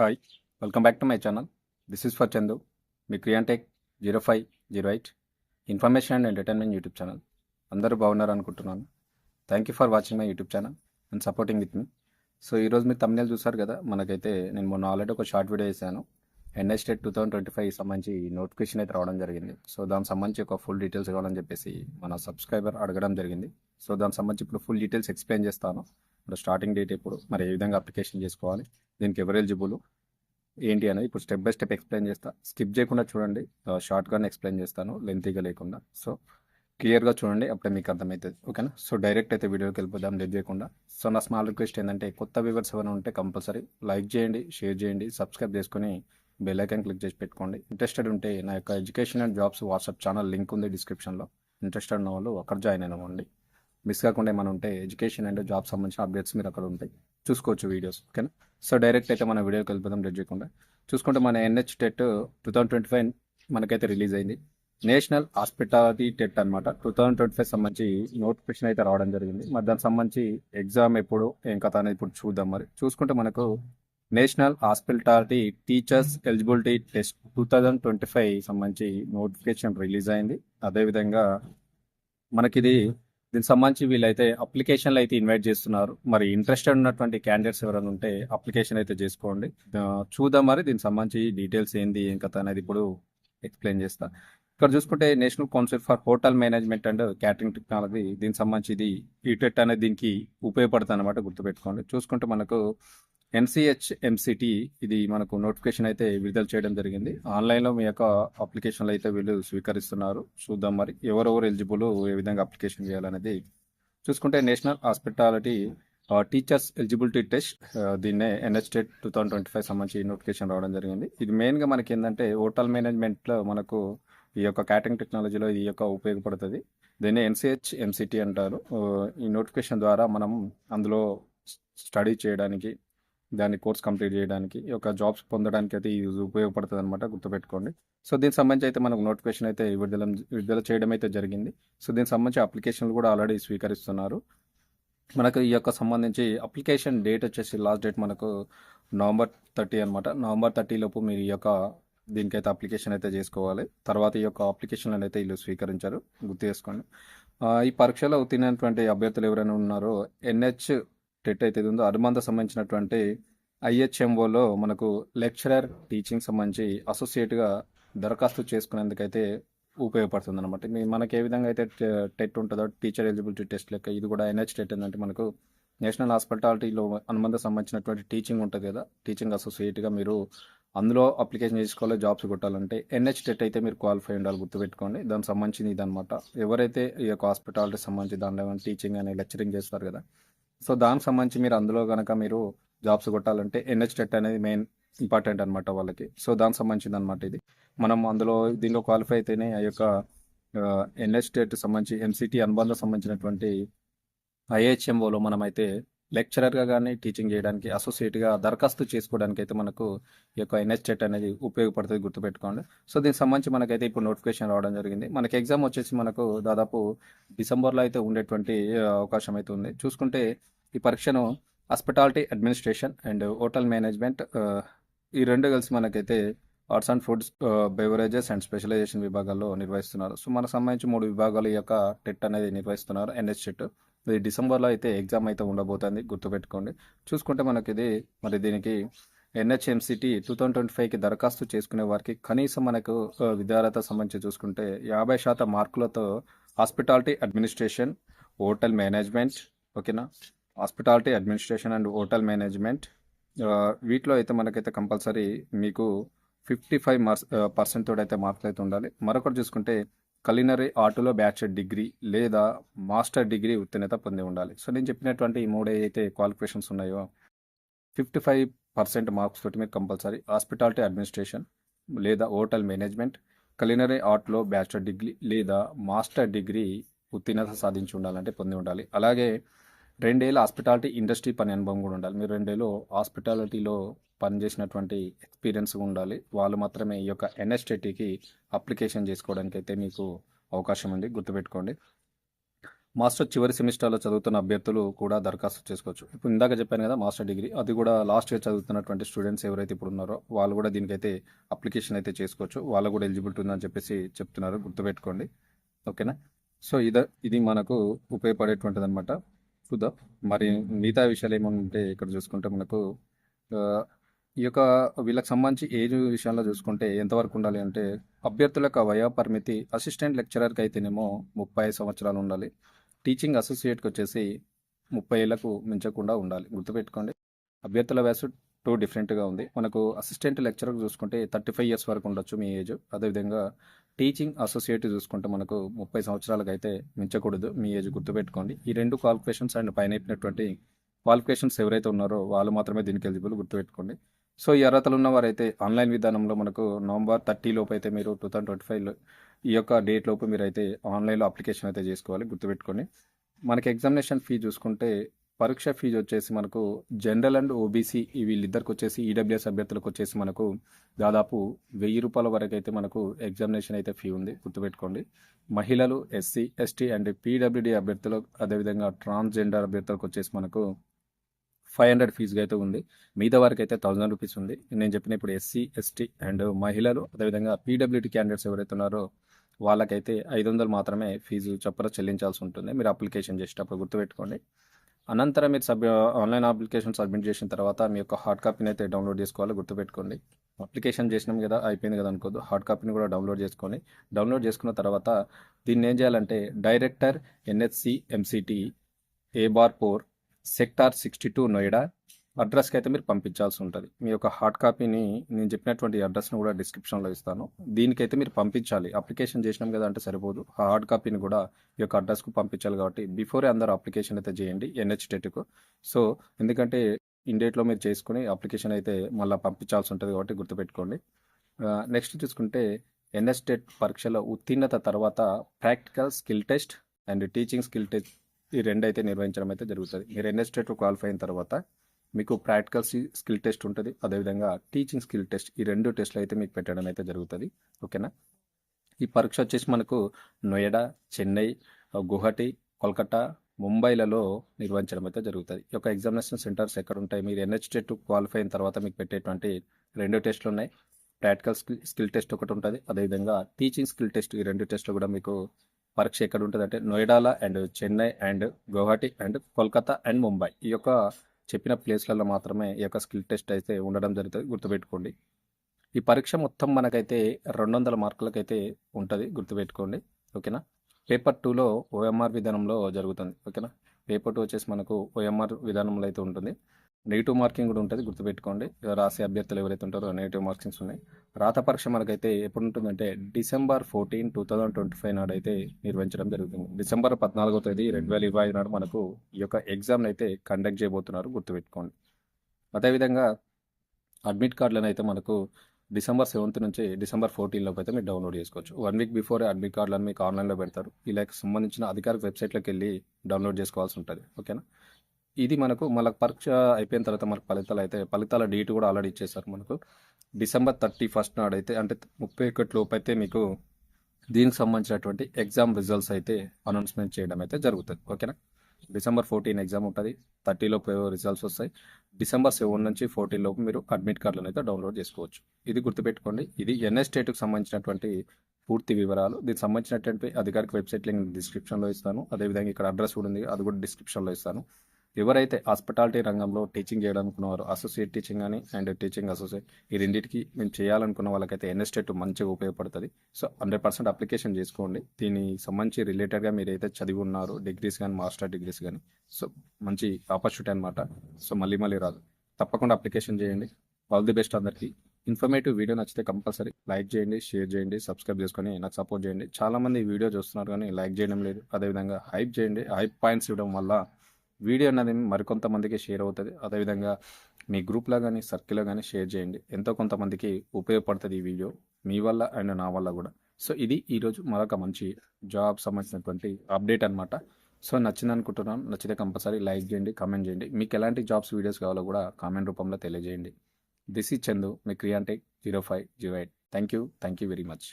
Hi welcome back to my channel this is for Chandu me క్రియాంటెక్ zero five zero eight information and entertainment YouTube channel అందరూ బాగున్నారు అనుకుంటున్నాను. Thank you for watching my YouTube channel and supporting with me so ఈరోజు మీరు తమిళ చూసారు కదా మనకైతే నేను మొన్న ఆల్రెడీ ఒక షార్ట్ వీడియో చేశాను ఎన్ఎస్టేట్ టూ థౌసండ్ ట్వంటీ ఫైవ్ సంబంధించి నోటిఫికేషన్ అయితే రావడం జరిగింది. సో దానికి సంబంధించి ఒక ఫుల్ డీటెయిల్స్ ఇవ్వాలని చెప్పేసి మన సబ్స్క్రైబర్ అడగడం జరిగింది. సో దానికి సంబంధించి ఇప్పుడు ఫుల్ డీటెయిల్స్ ఎక్స్ప్లెయిన్ చేస్తాను. ఇప్పుడు స్టార్టింగ్ డేట్ ఎప్పుడు మరి ఏ విధంగా అప్లికేషన్ చేసుకోవాలి దీనికి ఎవరు ఎలిజిబుల్ ఏంటి అనేది ఇప్పుడు స్టెప్ బై స్టెప్ ఎక్స్ప్లెయిన్ చేస్తా. స్కిప్ చేయకుండా చూడండి షార్ట్గానే ఎక్స్ప్లెయిన్ చేస్తాను లెంతీగా లేకుండా. సో క్లియర్గా చూడండి అప్పుడే మీకు అర్థమవుతుంది. ఓకేనా సో డైరెక్ట్ అయితే వీడియోకి వెళ్ళిపోదాం లేట్ చేయకుండా. సో నా స్మాల్ రిక్వెస్ట్ ఏంటంటే కొత్త వ్యూవర్స్ ఎవరైనా ఉంటే కంపల్సరీ లైక్ చేయండి షేర్ చేయండి సబ్స్క్రైబ్ చేసుకొని బెల్ ఐకాన్ క్లిక్ చేసి పెట్టుకోండి. ఇంట్రెస్టెడ్ ఉంటే నా యొక్క education and jobs WhatsApp channel link ఉంది డిస్క్రిప్షన్లో ఇంట్రెస్టెడ్ ఉన్న వాళ్ళు అక్కడ జాయిన్ అయినవ్వండి మిస్ కాకుండా ఏమైనా ఉంటే ఎడ్యుకేషన్ అండ్ జాబ్ సంబంధించిన అప్డేట్స్ మీరు అక్కడ ఉంటాయి. చూసుకోవచ్చు వీడియోస్ ఓకేనా? సో డైరెక్ట్ అయితే మన వీడియోకి వెళ్ళిపోదాం లేట్ చేయకుండా. చూసుకుంటే మన NH TET two thousand twenty five మనకైతే రిలీజ్ అయింది. నేషనల్ హాస్పిటాలిటీ టెట్ అనమాట టూ థౌసండ్ ట్వంటీ ఫైవ్ సంబంధించి నోటిఫికేషన్ అయితే రావడం జరిగింది. మరి దానికి సంబంధించి ఎగ్జామ్ ఎప్పుడు ఏం కథ అనేది ఇప్పుడు చూద్దాం మరి. చూసుకుంటే మనకు national hospitality teachers eligibility test two thousand twenty five సంబంధించి నోటిఫికేషన్ రిలీజ్ అయింది. అదేవిధంగా మనకిది దీనికి సంబంధించి వీళ్ళైతే అప్లికేషన్లు అయితే ఇన్వైట్ చేస్తున్నారు. మరి ఇంట్రెస్టెడ్ ఉన్నటువంటి క్యాండిడేట్స్ ఎవరైనా ఉంటే అప్లికేషన్ అయితే చేసుకోండి. చూద్దాం మరి దీనికి సంబంధించి డీటెయిల్స్ ఏంది ఏం కథ అనేది ఇప్పుడు ఎక్స్ప్లెయిన్ చేస్తా. ఇక్కడ చూసుకుంటే national council for hotel management and catering technology దీనికి సంబంధించి ఇది ఈటెట్ అనేది దీనికి ఉపయోగపడుతుంది అనమాట గుర్తుపెట్టుకోండి. చూసుకుంటే మనకు ఎన్సిహెచ్ ఎంసిటి ఇది మనకు నోటిఫికేషన్ అయితే విడుదల చేయడం జరిగింది. ఆన్లైన్లో మీ యొక్క అప్లికేషన్లు అయితే వీళ్ళు స్వీకరిస్తున్నారు. చూద్దాం మరి ఎవరెవరు ఎలిజిబుల్ ఏ విధంగా అప్లికేషన్ చేయాలనేది. చూసుకుంటే national hospitality teachers eligibility test దీన్నే NH TET two thousand twenty five సంబంధించి నోటిఫికేషన్ రావడం జరిగింది. ఇది మెయిన్గా మనకి ఏంటంటే హోటల్ మేనేజ్మెంట్లో మనకు ఈ యొక్క క్యాటరింగ్ టెక్నాలజీలో ఈ యొక్క ఉపయోగపడుతుంది. దీన్ని ఎన్సిహెచ్ ఎంసిటీ అంటారు. ఈ నోటిఫికేషన్ ద్వారా మనం అందులో స్టడీ చేయడానికి దాన్ని కోర్స్ కంప్లీట్ చేయడానికి ఈ యొక్క జాబ్స్ పొందడానికి అయితే ఇది ఉపయోగపడుతుంది అనమాట గుర్తుపెట్టుకోండి. సో దీనికి సంబంధించి అయితే మనకు నోటిఫికేషన్ అయితే విడుదల విడుదల చేయడం అయితే జరిగింది. సో దీనికి సంబంధించి అప్లికేషన్లు కూడా ఆల్రెడీ స్వీకరిస్తున్నారు. మనకు ఈ యొక్క సంబంధించి అప్లికేషన్ డేట్ వచ్చేసి లాస్ట్ డేట్ మనకు నవంబర్ థర్టీ అనమాట నవంబర్ థర్టీ లోపు మీరు ఈ యొక్క దీనికైతే అప్లికేషన్ అయితే చేసుకోవాలి. తర్వాత ఈ యొక్క అప్లికేషన్లను అయితే వీళ్ళు స్వీకరించారు. గుర్తు చేసుకోండి. ఈ పరీక్షలో ఉత్తీర్ణటువంటి అభ్యర్థులు ఎవరైనా ఉన్నారో ఎన్హెచ్ టెట్ అయితే ఉందో అనుబంధ సంబంధించినటువంటి ఐహెచ్ఎంఓలో మనకు లెక్చరర్ టీచింగ్ సంబంధించి అసోసియేట్గా దరఖాస్తు చేసుకునేందుకైతే ఉపయోగపడుతుంది అనమాట మనకి ఏ విధంగా అయితే టెట్ ఉంటుందో టీచర్ ఎలిజిబిలిటీ టెస్ట్ లెక్క ఇది కూడా ఎన్హెచ్ టెట్ ఏంటంటే మనకు నేషనల్ హాస్పిటాలిటీలో అనుబంధ సంబంధించినటువంటి టీచింగ్ ఉంటుంది కదా టీచింగ్ అసోసియేట్గా మీరు అందులో అప్లికేషన్ చేసుకోవాలి జాబ్స్ కొట్టాలంటే ఎన్హెచ్ టెట్ అయితే మీరు క్వాలిఫై ఉండాలి గుర్తుపెట్టుకోండి. దానికి సంబంధించింది ఇదనమాట ఎవరైతే ఈ యొక్క హాస్పిటాలిటీ సంబంధించి దానిలో ఏమైనా టీచింగ్ అని లెక్చరింగ్ చేస్తారు కదా సో దానికి సంబంధించి మీరు అందులో కనుక మీరు జాబ్స్ కొట్టాలంటే ఎన్హెచ్ టెట్ అనేది మెయిన్ ఇంపార్టెంట్ అనమాట వాళ్ళకి. సో దానికి సంబంధించింది అనమాట ఇది. మనం అందులో దీనిలో క్వాలిఫై అయితేనే ఆ యొక్క ఎన్హెచ్ టెట్ సంబంధించి ఎంసీటీ అనుబంధం సంబంధించినటువంటి ఐహెచ్ఎంఓలో మనమైతే లెక్చరర్గా కానీ టీచింగ్ చేయడానికి అసోసియేట్గా దరఖాస్తు చేసుకోవడానికి అయితే మనకు ఈ యొక్క ఎన్హెచ్ అనేది ఉపయోగపడుతుంది గుర్తుపెట్టుకోండి. సో దీనికి సంబంధించి మనకైతే ఇప్పుడు నోటిఫికేషన్ రావడం జరిగింది. మనకి ఎగ్జామ్ వచ్చేసి మనకు దాదాపు డిసెంబర్లో అయితే ఉండేటువంటి అవకాశం అయితే ఉంది. చూసుకుంటే ఈ పరీక్షను hospitality administration and hotel management ఈ రెండు కలిసి మనకైతే arts and foods beverages and specialization విభాగాల్లో నిర్వహిస్తున్నారు. సో మనకు సంబంధించి మూడు విభాగాలు ఈ యొక్క టెట్ అనేది నిర్వహిస్తున్నారు ఎన్హెచ్ టెట్. ఇది డిసెంబర్లో అయితే ఎగ్జామ్ అయితే ఉండబోతుంది గుర్తుపెట్టుకోండి. చూసుకుంటే మనకి ఇది మరి దీనికి ఎన్హెచ్ఎంసిటీ టూ థౌజండ్ ట్వంటీ ఫైవ్కి దరఖాస్తు చేసుకునే వారికి కనీసం మనకు విద్యార్హత సంబంధించి చూసుకుంటే యాభై శాతం మార్కులతో హాస్పిటాలిటీ అడ్మినిస్ట్రేషన్ హోటల్ మేనేజ్మెంట్ ఓకేనా? Hospitality administration and hotel management వీటిలో అయితే మనకైతే కంపల్సరీ మీకు ఫిఫ్టీ ఫైవ్ మార్క్స్ పర్సెంట్ తోడైతే అయితే మార్కులు అయితే ఉండాలి. మరొకటి చూసుకుంటే కలినరీ ఆర్టులో బ్యాచులర్ డిగ్రీ లేదా మాస్టర్ డిగ్రీ ఉత్తీర్ణత పొంది ఉండాలి. సో నేను చెప్పినటువంటి ఈ మూడు అయితే క్వాలిఫికేషన్స్ ఉన్నాయో ఫిఫ్టీ ఫైవ్ పర్సెంట్ మార్క్స్ తోటి మీరు కంపల్సరీ. హాస్పిటాలిటీ అడ్మినిస్ట్రేషన్ లేదా హోటల్ మేనేజ్మెంట్ కలినరీ ఆర్ట్లో బ్యాచులర్ డిగ్రీ లేదా మాస్టర్ డిగ్రీ ఉత్తీర్ణత సాధించి ఉండాలంటే పొంది ఉండాలి. అలాగే రెండేళ్ళు హాస్పిటాలిటీ ఇండస్ట్రీ పని అనుభవం కూడా ఉండాలి. మీరు రెండేళ్ళు హాస్పిటాలిటీలో పనిచేసినటువంటి ఎక్స్పీరియన్స్ ఉండాలి. వాళ్ళు మాత్రమే ఈ యొక్క ఎన్ఎస్టీటీకి అప్లికేషన్ చేసుకోవడానికి అయితే మీకు అవకాశం ఉంది. గుర్తుపెట్టుకోండి. మాస్టర్ చివరి సెమిస్టర్లో చదువుతున్న అభ్యర్థులు కూడా దరఖాస్తు చేసుకోవచ్చు. ఇప్పుడు ఇందాక చెప్పాను కదా మాస్టర్ డిగ్రీ అది కూడా లాస్ట్ ఇయర్ చదువుతున్నటువంటి స్టూడెంట్స్ ఎవరైతే ఇప్పుడు ఉన్నారో వాళ్ళు కూడా దీనికైతే అప్లికేషన్ అయితే చేసుకోవచ్చు. వాళ్ళు కూడా ఎలిజిబిలిటీ ఉందని చెప్పేసి చెప్తున్నారు. గుర్తుపెట్టుకోండి. ఓకేనా? సో ఇద ఇది మనకు ఉపయోగపడేటువంటిది అనమాట చూద్దాం. మరి మిగతా విషయాలు ఏమంటే ఇక్కడ చూసుకుంటే మనకు ఈ యొక్క వీళ్ళకి సంబంధించి ఏజ్ విషయంలో చూసుకుంటే ఎంతవరకు ఉండాలి అంటే అభ్యర్థుల యొక్క వయో పరిమితి అసిస్టెంట్ లెక్చరర్కి అయితేనేమో ముప్పై సంవత్సరాలు ఉండాలి. టీచింగ్ అసోసియేట్కి వచ్చేసి ముప్పై ఏళ్ళకు మించకుండా ఉండాలి. గుర్తుపెట్టుకోండి. అభ్యర్థుల వయసు టూ డిఫరెంట్గా ఉంది. మనకు అసిస్టెంట్ లెక్చరర్ చూసుకుంటే థర్టీ ఫైవ్ ఇయర్స్ వరకు ఉండొచ్చు మీ ఏజ్. అదేవిధంగా టీచింగ్ అసోసియేట్ చూసుకుంటే మనకు ముప్పై సంవత్సరాలకు అయితే మించకూడదు మీ ఏజ్ గుర్తుపెట్టుకోండి. ఈ రెండు క్వాలిఫికేషన్స్ అండ్ పైన అయిపోయినటువంటి క్వాలిఫికేషన్స్ ఎవరైతే ఉన్నారో వాళ్ళు మాత్రమే దీనికి ఎలిజిబుల్ గుర్తుపెట్టుకోండి. సో ఈ అర్హతలు ఉన్నవారైతే ఆన్లైన్ విధానంలో మనకు నవంబర్ థర్టీ లోపు అయితే మీరు టూ థౌసండ్ ట్వంటీ ఫైవ్లో ఈ యొక్క డేట్ లోపు మీరు అయితే ఆన్లైన్లో అప్లికేషన్ అయితే చేసుకోవాలి గుర్తుపెట్టుకోండి మనకి ఎగ్జామినేషన్ ఫీ చూసుకుంటే పరీక్ష ఫీజు వచ్చేసి మనకు జనరల్ అండ్ ఓబీసీ వీళ్ళిద్దరికి వచ్చేసి ఈడబ్ల్యూఎస్ అభ్యర్థులకు వచ్చేసి మనకు దాదాపు వెయ్యి రూపాయల వరకు అయితే మనకు ఎగ్జామినేషన్ అయితే ఫీ ఉంది గుర్తుపెట్టుకోండి. మహిళలు ఎస్సీ ఎస్టీ అండ్ పీడబ్ల్యూడి అభ్యర్థులు అదేవిధంగా ట్రాన్స్జెండర్ అభ్యర్థులకు వచ్చేసి మనకు ఫైవ్ హండ్రెడ్ ఫీజుగా అయితే ఉంది. మిగతా వారికి అయితే థౌసండ్ రూపీస్ ఉంది. నేను చెప్పిన ఇప్పుడు ఎస్సీ ఎస్టీ అండ్ మహిళలు అదేవిధంగా పీడబ్ల్యూటీ క్యాండిడేట్స్ ఎవరైతే ఉన్నారో వాళ్ళకైతే ఐదు వందలు మాత్రమే ఫీజు చొప్పున చెల్లించాల్సి ఉంటుంది. మీరు అప్లికేషన్ చేసేటప్పుడు గుర్తుపెట్టుకోండి. అనంతరం మీరు సబ్ ఆన్లైన్ అప్లికేషన్ సబ్మిట్ చేసిన తర్వాత మీ యొక్క హార్డ్ కాపీని అయితే డౌన్లోడ్ చేసుకోవాలి. గుర్తుపెట్టుకోండి. అప్లికేషన్ చేసినాం కదా అయిపోయింది కదా అనుకోదు హార్డ్ కాపీని కూడా డౌన్లోడ్ చేసుకోండి డౌన్లోడ్ చేసుకున్న తర్వాత దీన్ని ఏం చేయాలంటే director NHC MCT A bar four sector sixty two Noida అడ్రస్కి అయితే మీరు పంపించాల్సి ఉంటుంది. మీ యొక్క హార్డ్ కాపీని నేను చెప్పినటువంటి అడ్రస్ని కూడా డిస్క్రిప్షన్లో ఇస్తాను. దీనికైతే మీరు పంపించాలి. అప్లికేషన్ చేసినాం కదా అంటే సరిపోదు. ఆ హార్డ్ కాపీని కూడా ఈ యొక్క అడ్రస్కు పంపించాలి కాబట్టి బిఫోరే అందరూ అప్లికేషన్ అయితే చేయండి ఎన్హెచ్ టెట్కు సో ఎందుకంటే ఇండేట్లో మీరు చేసుకుని అప్లికేషన్ అయితే మళ్ళీ పంపించాల్సి ఉంటుంది కాబట్టి గుర్తుపెట్టుకోండి. నెక్స్ట్ చూసుకుంటే ఎన్ఎస్టెట్ పరీక్షలో ఉత్తీర్ణత తర్వాత practical skill test and teaching skill test ఈ రెండు అయితే నిర్వహించడం అయితే జరుగుతుంది. మీరు ఎన్ఎస్టేట్ క్వాలిఫై అయిన తర్వాత మీకు ప్రాక్టికల్ స్కిల్ టెస్ట్ ఉంటుంది. అదేవిధంగా టీచింగ్ స్కిల్ టెస్ట్ ఈ రెండు టెస్ట్లు అయితే మీకు పెట్టడం అయితే జరుగుతుంది. ఓకేనా? ఈ పరీక్ష వచ్చేసి మనకు నోయిడా చెన్నై గుహటి కోల్కతా ముంబైలలో నిర్వహించడం అయితే జరుగుతుంది. ఈ యొక్క ఎగ్జామినేషన్ సెంటర్స్ ఎక్కడ ఉంటాయి? మీరు ఎన్హెచ్టెట్ క్వాలిఫై అయిన తర్వాత మీకు పెట్టేటువంటి రెండు టెస్ట్లు ఉన్నాయి. ప్రాక్టికల్ స్కిల్ స్కిల్ టెస్ట్ ఒకటి ఉంటుంది. అదేవిధంగా టీచింగ్ స్కిల్ టెస్ట్ ఈ రెండు టెస్ట్లు కూడా మీకు పరీక్ష ఎక్కడ ఉంటుంది అంటే నోయిడాలో and Chennai and Guwahati and Kolkata and Mumbai. ఈ యొక్క చెప్పిన ప్లేస్లలో మాత్రమే ఈ యొక్క స్కిల్ టెస్ట్ అయితే ఉండడం జరుగుతుంది. గుర్తుపెట్టుకోండి. ఈ పరీక్ష మొత్తం మనకైతే రెండు వందల మార్కులకైతే ఉంటుంది. గుర్తుపెట్టుకోండి. ఓకేనా? పేపర్ టూలో ఓఎంఆర్ విధానంలో జరుగుతుంది. ఓకేనా? పేపర్ టూ వచ్చేసి మనకు ఓఎంఆర్ విధానంలో అయితే ఉంటుంది. నెగిటివ్ మార్కింగ్ కూడా ఉంటుంది గుర్తుపెట్టుకోండి. రాసే అభ్యర్థులు ఎవరైతే ఉంటారో నెగిటివ్ మార్కింగ్స్ ఉన్నాయి. రాత పరీక్ష మనకైతే ఎప్పుడు ఉంటుందంటే December fourteen two thousand twenty five నాడు అయితే నిర్వహించడం జరుగుతుంది. డిసెంబర్ పద్నాలుగో తేదీ రెండు వేల ఇరవై ఐదు నాడు మనకు ఈ యొక్క ఎగ్జామ్ని అయితే కండక్ట్ చేయబోతున్నారు గుర్తుపెట్టుకోండి. అదేవిధంగా అడ్మిట్ కార్డులను అయితే మనకు డిసెంబర్ సెవెంత్ నుంచి డిసెంబర్ ఫోర్టీన్ లోపు అయితే మీరు డౌన్లోడ్ చేసుకోవచ్చు. వన్ వీక్ బిఫోర్ అడ్మిట్ కార్డులను మీకు ఆన్లైన్లో పెడతారు. ఇలా సంబంధించిన అధికారిక వెబ్సైట్లోకి వెళ్ళి డౌన్లోడ్ చేసుకోవాల్సి ఉంటుంది. ఓకేనా ఇది మనకు మళ్ళీ పరీక్ష అయిపోయిన తర్వాత మనకు ఫలితాలు అయితే ఫలితాల డేట్ కూడా ఆల్రెడీ ఇచ్చేసారు మనకు. డిసెంబర్ థర్టీ ఫస్ట్ నాడు అయితే అంటే ముప్పై ఒకటి లోపు అయితే మీకు దీనికి సంబంధించినటువంటి ఎగ్జామ్ రిజల్ట్స్ అయితే అనౌన్స్మెంట్ చేయడం అయితే జరుగుతుంది. ఓకేనా? డిసెంబర్ ఫోర్టీన్ ఎగ్జామ్ ఉంటుంది. థర్టీలోపు రిజల్ట్స్ వస్తాయి. డిసెంబర్ సెవెన్ నుంచి ఫోర్టీన్ లోపు మీరు అడ్మిట్ కార్డులను అయితే డౌన్లోడ్ చేసుకోవచ్చు. ఇది గుర్తుపెట్టుకోండి. ఇది ఎన్ఎస్ స్టేట్కి సంబంధించినటువంటి పూర్తి వివరాలు. దీనికి సంబంధించినటువంటి అధికారిక వెబ్సైట్ లింక్ డిస్క్రిప్షన్లో ఇస్తాను. అదేవిధంగా ఇక్కడ అడ్రస్ కూడా ఉంది. అది కూడా డిస్క్రిప్షన్లో ఇస్తాను. ఎవరైతే హాస్పిటాలిటీ రంగంలో టీచింగ్ చేయాలనుకున్నవారు అసోసియేట్ టీచింగ్ అని అండ్ టీచింగ్ అసోసియేట్ ఈ రెండింటికి మేము చేయాలనుకున్న వాళ్ళకైతే ఎన్ఎస్టేట్ మంచిగా ఉపయోగపడుతుంది. సో హండ్రెడ్ పర్సెంట్ అప్లికేషన్ చేసుకోండి. దీనికి సంబంధించి రిలేటెడ్గా మీరు అయితే చదివి ఉన్నారు డిగ్రీస్ కానీ మాస్టర్ డిగ్రీస్ కానీ సో మంచి ఆపర్చునిటీ అనమాట సో మళ్ళీ మళ్ళీ రాదు. తప్పకుండా అప్లికేషన్ చేయండి. ఆల్ ది బెస్ట్ అందరికీ. ఇన్ఫర్మేటివ్ వీడియో నచ్చితే కంపల్సరీ లైక్ చేయండి షేర్ చేయండి సబ్స్క్రైబ్ చేసుకొని నాకు సపోర్ట్ చేయండి. చాలామంది వీడియో చూస్తున్నారు కానీ లైక్ చేయడం లేదు. అదేవిధంగా హైప్ చేయండి. హైప్ పాయింట్స్ ఇవ్వడం వల్ల వీడియో అనేది మరికొంతమందికి షేర్ అవుతుంది. అదేవిధంగా మీ గ్రూప్లో కానీ సర్కిల్లో కానీ షేర్ చేయండి. ఎంతో కొంతమందికి ఉపయోగపడుతుంది ఈ వీడియో మీ వల్ల అండ్ నా వల్ల కూడా. సో ఇది ఈరోజు మరొక మంచి జాబ్ సంబంధించినటువంటి అప్డేట్ అనమాట సో నచ్చింది అనుకుంటున్నాను. నచ్చితే కంపల్సరీ లైక్ చేయండి కామెంట్ చేయండి. మీకు ఎలాంటి జాబ్స్ వీడియోస్ కావాలో కూడా కామెంట్ రూపంలో తెలియజేయండి. దిస్ ఈ చందు మీ క్రియాంటెక్ zero five zero eight. Thank you thank you very much.